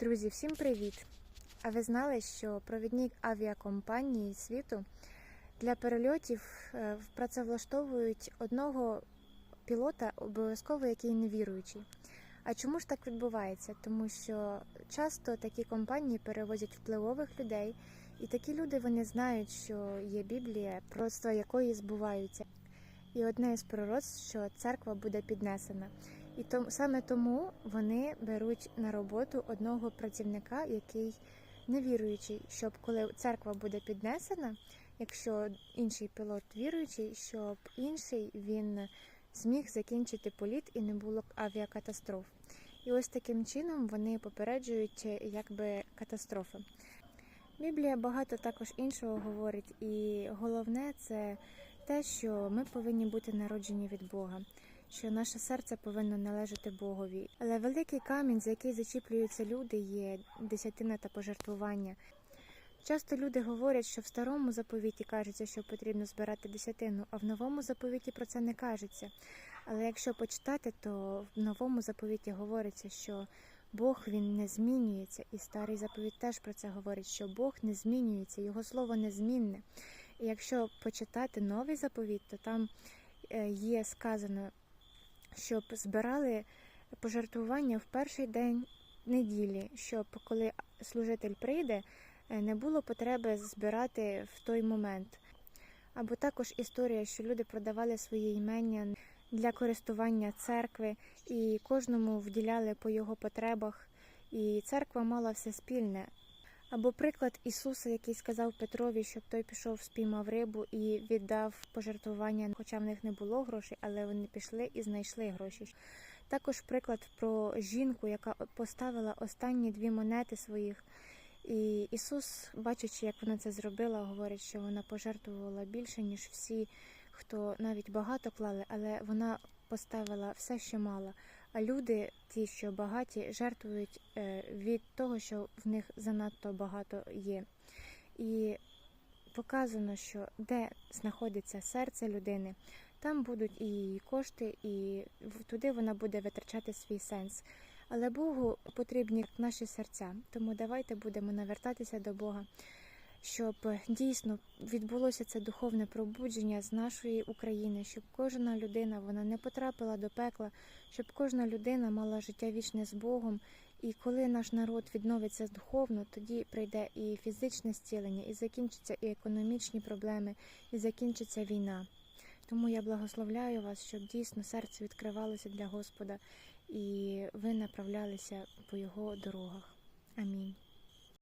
Друзі, всім привіт! А ви знали, що провідник авіакомпанії світу для перельотів е, працевлаштовують одного пілота, обов'язково який не віруючий. А чому ж так відбувається? Тому що часто такі компанії перевозять впливових людей, і такі люди вони знають, що є Біблія, пророцтва якої збуваються. І одне із пророцтв, що церква буде піднесена. І тому саме тому вони беруть на роботу одного працівника, який не віруючий, щоб коли церква буде піднесена, якщо інший пілот віруючий, щоб інший він зміг закінчити політ і не було авіакатастроф. І ось таким чином вони попереджують якби катастрофи. Біблія багато також іншого говорить, і головне це те, що ми повинні бути народжені від Бога, що наше серце повинно належати Богові. Але великий камінь, за який зачіплюються люди, є десятина та пожертвування. Часто люди говорять, що в старому заповіті кажеться, що потрібно збирати десятину, а в новому заповіті про це не кажеться. Але якщо почитати, то в новому заповіті говориться, що Бог він не змінюється, і старий заповіт теж про це говорить, що Бог не змінюється, його слово незмінне. І якщо почитати новий заповіт, то там е, є сказано, щоб збирали пожертвування в перший день неділі, щоб коли служитель прийде, е, не було потреби збирати в той момент. Або також історія, що люди продавали свої імення для користування церкви, і кожному вділяли по його потребах, і церква мала все спільне. Або приклад Ісуса, який сказав Петрові, щоб той пішов, спіймав рибу і віддав пожертвування, хоча в них не було грошей, але вони пішли і знайшли гроші. Також приклад про жінку, яка поставила останні дві монети своїх. І Ісус, бачачи, як вона це зробила, говорить, що вона пожертвувала більше, ніж всі, хто навіть багато клали, але вона поставила все, що мала. Люди, ті, що багаті, жертвують е, від того, що в них занадто багато є. І показано, що де знаходиться серце людини, там будуть і її кошти, і туди вона буде витрачати свій сенс. Але Богу потрібні наші серця, тому давайте будемо навертатися до Бога, щоб дійсно відбулося це духовне пробудження з нашої України, щоб кожна людина вона не потрапила до пекла, щоб кожна людина мала життя вічне з Богом. І коли наш народ відновиться духовно, тоді прийде і фізичне зцілення, і закінчаться і економічні проблеми, і закінчиться війна. Тому я благословляю вас, щоб дійсно серце відкривалося для Господа і ви направлялися по його дорогах. Амінь.